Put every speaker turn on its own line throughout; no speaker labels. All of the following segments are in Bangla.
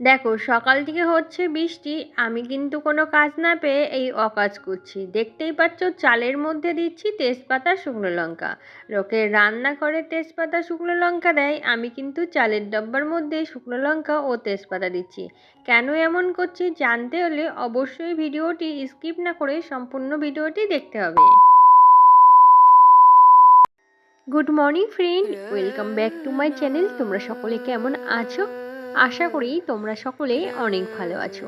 দেখো সকাল থেকে হচ্ছে বৃষ্টি আমি কিন্তু কোনো কাজ না পেয়ে এই অকাজ করছি। দেখতেই পাচ্ছ চালের মধ্যে দিচ্ছি তেজপাতা শুকনো লঙ্কা। লোকে রান্না করে তেজপাতা শুকনো লঙ্কা দেয় আমি কিন্তু চালের ডব্বার মধ্যে শুকনো লঙ্কা ও তেজপাতা দিচ্ছি। কেন এমন করছি জানতে হলে অবশ্যই ভিডিওটি স্কিপ না করে সম্পূর্ণ ভিডিওটি দেখতে হবে। Good morning friend welcome back to my channel তোমরা সকলে কেমন আছো? আশা করি তোমরা সকলেই অনেক ভালো আছো।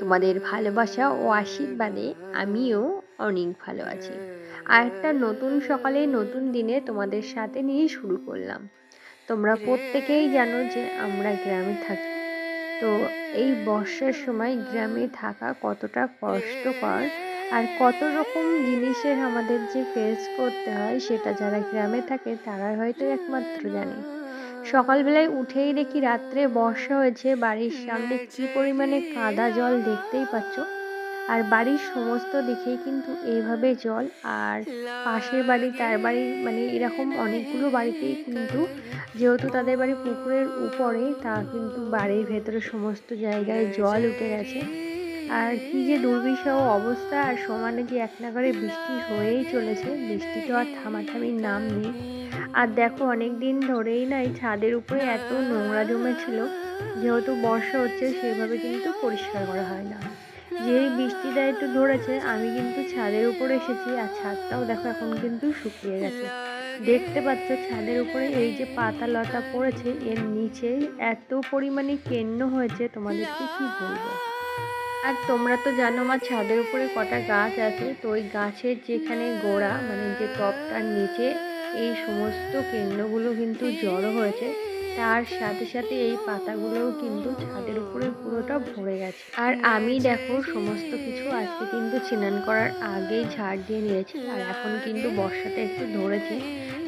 তোমাদের ভালোবাসা ও আশীর্বাদে আমিও অনেক ভালো আছি। আর একটা নতুন সকালে, নতুন দিনে তোমাদের সাথে নিয়ে শুরু করলাম। তোমরা প্রত্যেকেই জানো যে আমরা গ্রামে থাকি। তো এই বর্ষার সময় গ্রামে থাকা কতটা কষ্টকর আর কত রকম জিনিসের আমাদের যে ফেস করতে হয় সেটা যারা গ্রামে থাকে তারা হয়তো একমাত্র জানে। সকালবেলায় উঠেই দেখি রাত্রে বর্ষা হয়েছে, বাড়ির সামনে কি পরিমাণে কাদা জল দেখতেই পাচ্ছ। আর বাড়ির সমস্ত দিকেই কিন্তু এইভাবে জল, আর পাশের বাড়ি, তার বাড়ি মানে এরকম অনেকগুলো বাড়িতেই কিন্তু যেহেতু তাদের বাড়ি পুকুরের উপরে, তা কিন্তু বাড়ির ভেতরে সমস্ত জায়গায় জল উঠে গেছে। আর কি যে দুর্বিষহ অবস্থা, আর সমানে যে এক নাগারে বৃষ্টি হয়েই চলেছে, বৃষ্টি তো আর থামাথামির নাম নেই। আর দেখো অনেক দিন ধরেই না এই ছাদের উপরে এত নোংরা জমেছিল, যেহেতু বর্ষা হচ্ছে সেভাবে কিন্তু পরিষ্কার করা হয় না। যেই বৃষ্টিটা একটু ধরেছে, আমি কিন্তু ছাদের উপরে এসেছি আর ছাদটাও দেখো এখন কিন্তু শুকিয়ে গেছে। দেখতে পাচ্ছ ছাদের উপরে এই যে পাতা লতা পড়েছে, এর নিচে এত পরিমাণে কেন্ন হয়েছে, তোমাদেরকে কি বলব? আর তোমরা তো জানো আমার ছাদের উপরে কটা গাছ আছে, তো ওই গাছের যেখানে গোড়া মানে যে টপটার নিচে এই সমস্ত কেন্দ্রগুলো কিন্তু জড়ো হয়েছে, তার সাথে সাথে এই পাতাগুলোও কিন্তু ছাদের উপরে পুরোটা ভরে গেছে। আর আমি দেখো, সমস্ত কিছু আজকে কিন্তু স্নান করার আগেই ঝাড় দিয়ে নিয়েছি, আর এখন কিন্তু বর্ষাটা একটু ধরেছে।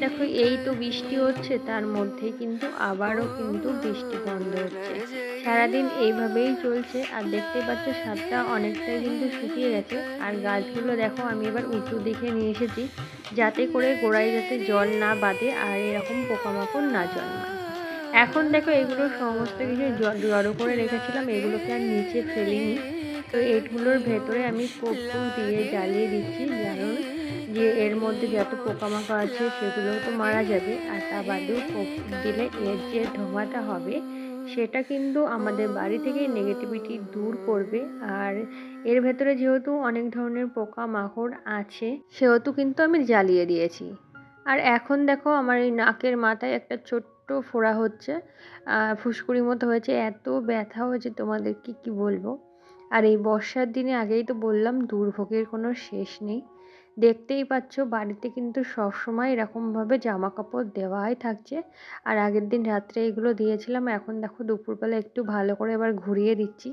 দেখো, এই তো বৃষ্টি হচ্ছে, তার মধ্যে কিন্তু আবারও কিন্তু বৃষ্টি বন্ধ হচ্ছে। সারাদিন এইভাবেই চলছে, আর দেখতে পাচ্ছ সাতটা অনেকটাই কিন্তু শুকিয়ে গেছে। আর গাছগুলো দেখো, আমি এবার উঁচু দিকে নিয়ে এসেছি, যাতে করে গোড়ায় যাতে জল না বাঁধে আর এরকম পোকামাকড় না জন্মায়। এখন দেখো এগুলো সমস্ত কিছু জড়ো করে রেখেছিলাম, এগুলোকে আর নিচে ফেলিনি। তো এগুলোর ভেতরে আমি কর্পূর দিয়ে জ্বালিয়ে দিচ্ছি, কারণ যে এর মধ্যে যত পোকামাকড় আছে সেগুলো তো মারা যাবে, আর তা বাদেও কর্পূর দিলে এর যে ধোঁয়াটা হবে সেটা কিন্তু আমাদের বাড়ি থেকে নেগেটিভিটি দূর করবে। আর এর ভেতরে যেহেতু অনেক ধরনের পোকা মাকড় আছে, সেহেতু কিন্তু আমি জ্বালিয়ে দিয়েছি। আর এখন দেখো আমার এই নাকের মাথায় একটা ছোট্ট ফোড়া হচ্ছে। ফুসকুড়ি মতো হয়েছে। এত ব্যথা হয়েছে তোমাদেরকে কি বলব? আর এই বর্ষার দিনে আগেই তো বললাম, দুর্ভোগের কোনো শেষ নেই। দেখতেই পাচ্ছ বাড়িতে কিন্তু সবসময় এরকমভাবে জামা কাপড় দেওয়াই থাকছে। আর আগের দিন রাত্রে এগুলো দিয়েছিলাম, এখন দেখো দুপুরবেলা একটু ভালো করে এবার ঘুরিয়ে দিচ্ছি।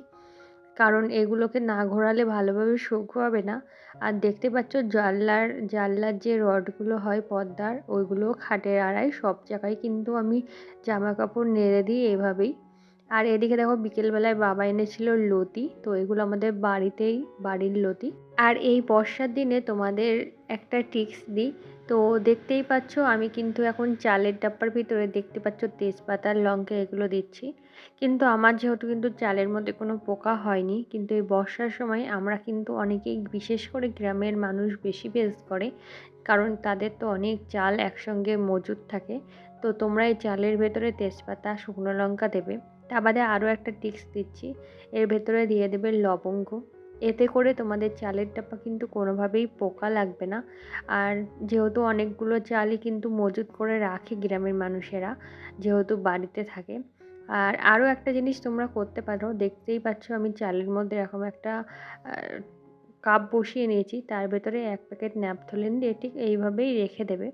কারণ এগুলোকে না ঘোরালে ভালোভাবে শুকোবে না। আর দেখতে পাচ্ছ জানলার জানলার যে রডগুলো হয় পর্দার, ওইগুলো খাটের আড়ায় সব জায়গায় কিন্তু আমি জামা কাপড় নেড়ে দিই এভাবেই। আর এদিকে দেখো বিকেলবেলায় বাবা এনেছিল লতি, তো এগুলো আমাদের বাড়িতেই, বাড়ির লতি। আর এই বর্ষার দিনে তোমাদের একটা টিক্স দিই, তো দেখতেই পাচ্ছ আমি কিন্তু এখন চালের ডাব্বার ভিতরে দেখতে পাচ্ছ তেজপাতার লঙ্কা এগুলো দিচ্ছি। কিন্তু আমার যেহেতু কিন্তু চালের মধ্যে কোনো পোকা হয়নি, কিন্তু এই বর্ষার সময় আমরা কিন্তু অনেকেই, বিশেষ করে গ্রামের মানুষ বেশি বেস করে, কারণ তাদের তো অনেক চাল একসঙ্গে মজুদ থাকে। তো তোমরা এই চালের ভেতরে তেজপাতা, শুকনো লঙ্কা দেবে। তা বাদে আরও একটা টিপস দিচ্ছি। এর ভেতরে দিয়ে দেবে লবঙ্গ। এতে করে তোমাদের চালের ডাব্বা কিন্তু কোনোভাবেই পোকা লাগবে না। আর যেহেতু অনেকগুলো চালই কিন্তু মজুত করে রাখে গ্রামের মানুষেরা, যেহেতু বাড়িতে থাকে। আর আরও একটা জিনিস তোমরা করতে পারো, দেখতেই পাচ্ছ আমি চালের মধ্যে এরকম একটা কাপ বসিয়ে নিয়েছি। তার ভেতরে এক প্যাকেট ন্যাপথলিন দিয়ে ঠিক এইভাবেই রেখে দেবে।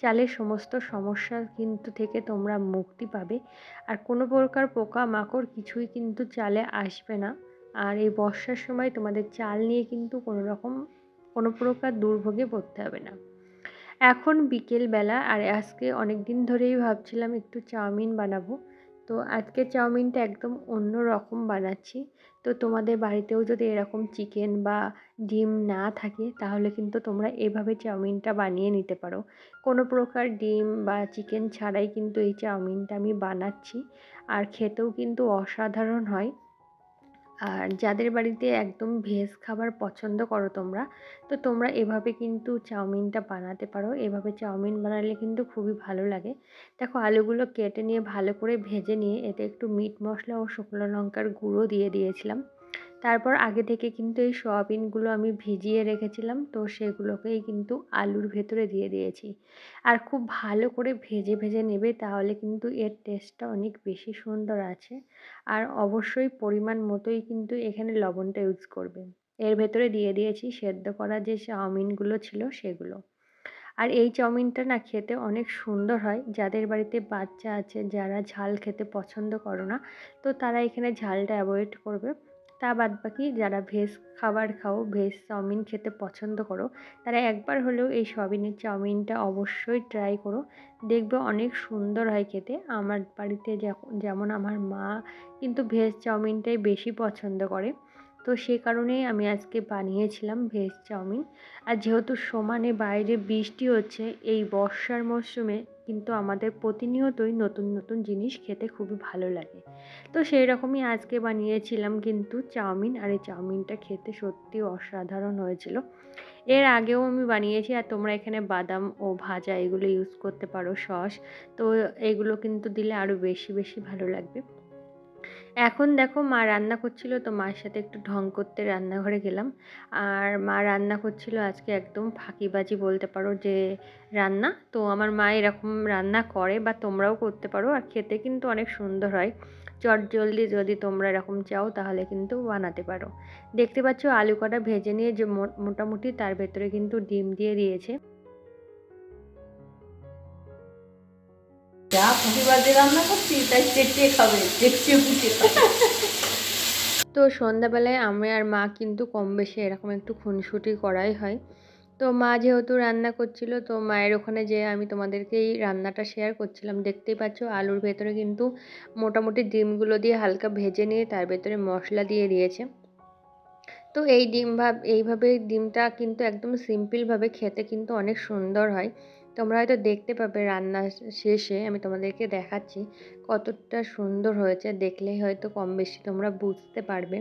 চালের সমস্ত সমস্যা কিন্তু থেকে তোমরা মুক্তি পাবে। আর কোনো প্রকার পোকা মাকড় কিছুই কিন্তু চালে আসবে না। আর এই বর্ষার সময় তোমাদের চাল নিয়ে কিন্তু কোনো রকম, কোনো প্রকার দুর্ভোগে পড়তে হবে না। এখন বিকেলবেলা, আর আজকে অনেক দিন ধরেই ভাবছিলাম একটু চাউমিন বানাবো। তো আজকে চাউমিনটা একদম অন্য রকম বানাচ্ছি। তো তোমাদের বাড়িতেও যদি এরকম চিকেন বা ডিম না থাকে, তাহলে কিন্তু তোমরা এভাবে চাউমিনটা বানিয়ে নিতে পারো। কোনো প্রকার ডিম বা চিকেন ছাড়াই কিন্তু এই চাউমিনটা আমি বানাচ্ছি। আর খেতেও কিন্তু অসাধারণ হয়। আর যাদের বাড়িতে একদম ভেজ খাবার পছন্দ করো তোমরা, তো তোমরা এভাবে কিন্তু চাউমিনটা বানাতে পারো। এভাবে চাউমিন বানালে কিন্তু খুবই ভালো লাগে। দেখো আলুগুলো কেটে নিয়ে ভালো করে ভেজে নিয়ে এতে একটু মিট মশলা ও শুকনো লঙ্কার গুঁড়ো দিয়ে দিয়েছিলাম। তারপর আগে থেকে কিন্তু এই সয়াবিনগুলো আমি ভিজিয়ে রেখেছিলাম, তো সেগুলোকেই কিন্তু আলুর ভেতরে দিয়ে দিয়েছি। আর খুব ভালো করে ভেজে ভেজে নেবে তাহলে কিন্তু এর টেস্টটা অনেক বেশি সুন্দর আছে। আর অবশ্যই পরিমাণ মতোই কিন্তু এখানে লবণটা ইউজ করবে। এর ভেতরে দিয়ে দিয়েছি সেদ্ধ করা যে চাউমিনগুলো ছিল সেগুলো। আর এই চাউমিনটা না খেতে অনেক সুন্দর হয়। যাদের বাড়িতে বাচ্চা আছে, যারা ঝাল খেতে পছন্দ করো না, তো তারা এখানে ঝালটা অ্যাভয়েড করবে। তা বাদ বাকি যারা ভেজ খাবার খাও, ভেজ চাউমিন খেতে পছন্দ করো, তারা একবার হলেও এই সয়াবিনের চাউমিনটা অবশ্যই ট্রাই করো। দেখবে অনেক সুন্দর হয় খেতে। আমার বাড়িতে যেমন আমার মা কিন্তু ভেজ চাউমিনটাই বেশি পছন্দ করে। তো সে কারণেই আমি আজকে বানিয়েছিলাম ভেজ চাউমিন। আর যেহেতু সমানে বাইরে বৃষ্টি হচ্ছে, এই বর্ষার মরশুমে কিন্তু আমাদের প্রতিনিয়তই নতুন নতুন জিনিস খেতে খুবই ভালো লাগে। তো সেই রকমই আজকে বানিয়েছিলাম কিন্তু চাউমিন, আর এই চাউমিনটা খেতে সত্যি অসাধারণ হয়েছিল। এর আগেও আমি বানিয়েছি, আর তোমরা এখানে বাদাম ও ভাজা এগুলো ইউজ করতে পারো সস। তো এগুলো কিন্তু দিলে আরও বেশি বেশি ভালো লাগবে। এখন দেখো মা রান্না করছিল তো মার সাথে একটু ঢং করতে রান্নাঘরে গেলাম। আর মা রান্না করছিল আজকে একদম ফাঁকিবাজি বলতে পারো যে রান্না। তো আমার মা এরকম রান্না করে বা তোমরাও করতে পারো আর খেতে কিন্তু অনেক সুন্দর হয়। চট জলদি যদি তোমরা এরকম চাও তাহলে কিন্তু বানাতে পারো। দেখতে পাচ্ছ আলু কটা ভেজে নিয়ে যে মোটামুটি তার ভেতরে কিন্তু ডিম দিয়ে দিয়েছে।
যা রান্না করছি, তাই
তো সন্ধ্যাবেলায় আমি আর মা কিন্তু কম বেশি এরকম একটু খুনসুটি করাই হয়। তো মা যেহেতু রান্না করছিল, তো মায়ের ওখানে যেয়ে আমি তোমাদেরকে এই রান্নাটা শেয়ার করছিলাম। দেখতেই পাচ্ছ, আলুর ভেতরে কিন্তু মোটামুটি ডিমগুলো দিয়ে হালকা ভেজে নিয়ে তার ভেতরে মশলা দিয়ে দিয়েছে। তো এই ডিম ভাব, এইভাবে ডিমটা কিন্তু একদম সিম্পলভাবে খেতে কিন্তু অনেক সুন্দর হয়। তোমরা হয়তো দেখতে পাবে রান্না শেষে আমি তোমাদেরকে দেখাচ্ছি কতটা সুন্দর হয়েছে। দেখলেই হয়তো কম বেশি তোমরা বুঝতে পারবে।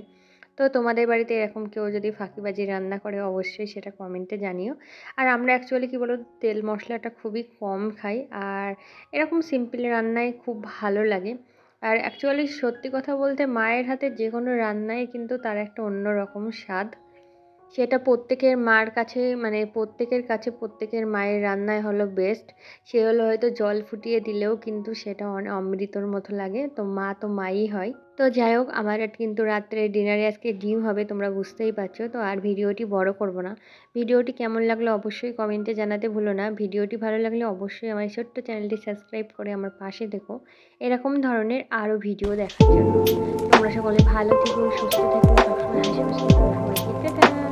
তো তোমাদের বাড়িতে এরকম কেউ যদি ফাঁকিবাজি রান্না করে অবশ্যই সেটা কমেন্টে জানিও। আর আমরা অ্যাকচুয়ালি কী বলো তেল মশলাটা খুবই কম খাই আর এরকম সিম্পল রান্নায় খুব ভালো লাগে। আর অ্যাকচুয়ালি সত্যি কথা বলতে মায়ের হাতে যে কোনো রান্নায় কিন্তু তার একটা অন্য রকম স্বাদ। সেটা প্রত্যেকের মার কাছে মানে প্রত্যেকের কাছে প্রত্যেকের মায়ের রান্নায় হলো বেস্ট সে হলো হয়তো জল ফুটিয়ে দিলেও কিন্তু সেটা অনেক অমৃতর মতো লাগে। তো মা তো মাই হয়। তো যাই হোক, আমার কিন্তু রাত্রে ডিনারে আজকে ডিম হবে, তোমরা বুঝতেই পারছ। তো আর ভিডিওটি বড় করব না। ভিডিওটি কেমন লাগল অবশ্যই কমেন্টে জানাতে ভুলো না। ভিডিওটি ভালো লাগলে অবশ্যই আমার ছোট্ট চ্যানেলটি সাবস্ক্রাইব করে আমার পাশে দেখো। এরকম ধরনের আরও ভিডিও দেখার জন্য। তোমরা সকলে ভালো থেকো, সুস্থ থেকো, সবসময় হাসি